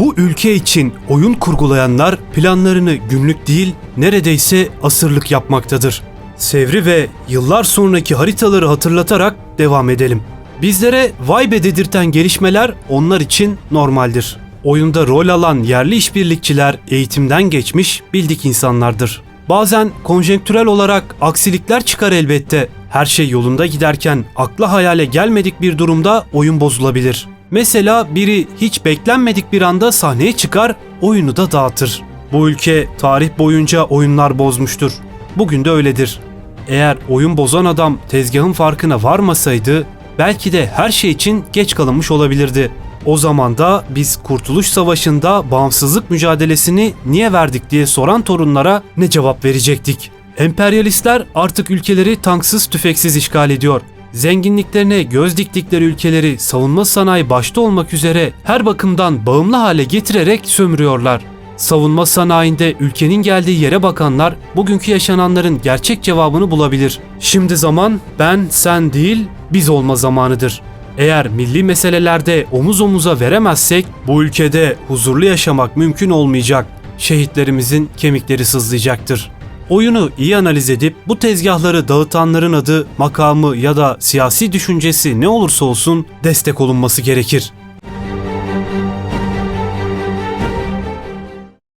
Bu ülke için oyun kurgulayanlar planlarını günlük değil neredeyse asırlık yapmaktadır. Sevri ve yıllar sonraki haritaları hatırlatarak devam edelim. Bizlere vay be dedirten gelişmeler onlar için normaldir. Oyunda rol alan yerli işbirlikçiler eğitimden geçmiş bildik insanlardır. Bazen konjonktürel olarak aksilikler çıkar elbette. Her şey yolunda giderken akla hayale gelmedik bir durumda oyun bozulabilir. Mesela biri hiç beklenmedik bir anda sahneye çıkar, oyunu da dağıtır. Bu ülke tarih boyunca oyunlar bozmuştur. Bugün de öyledir. Eğer oyun bozan adam tezgahın farkına varmasaydı belki de her şey için geç kalınmış olabilirdi. O zaman da biz Kurtuluş Savaşı'nda bağımsızlık mücadelesini niye verdik diye soran torunlara ne cevap verecektik? Emperyalistler artık ülkeleri tanksız tüfeksiz işgal ediyor. Zenginliklerine göz diktikleri ülkeleri savunma sanayi başta olmak üzere her bakımdan bağımlı hale getirerek sömürüyorlar. Savunma sanayinde ülkenin geldiği yere bakanlar bugünkü yaşananların gerçek cevabını bulabilir. Şimdi zaman ben sen değil biz olma zamanıdır. Eğer milli meselelerde omuz omuza veremezsek bu ülkede huzurlu yaşamak mümkün olmayacak. Şehitlerimizin kemikleri sızlayacaktır. Oyunu iyi analiz edip bu tezgahları dağıtanların adı, makamı ya da siyasi düşüncesi ne olursa olsun destek olunması gerekir.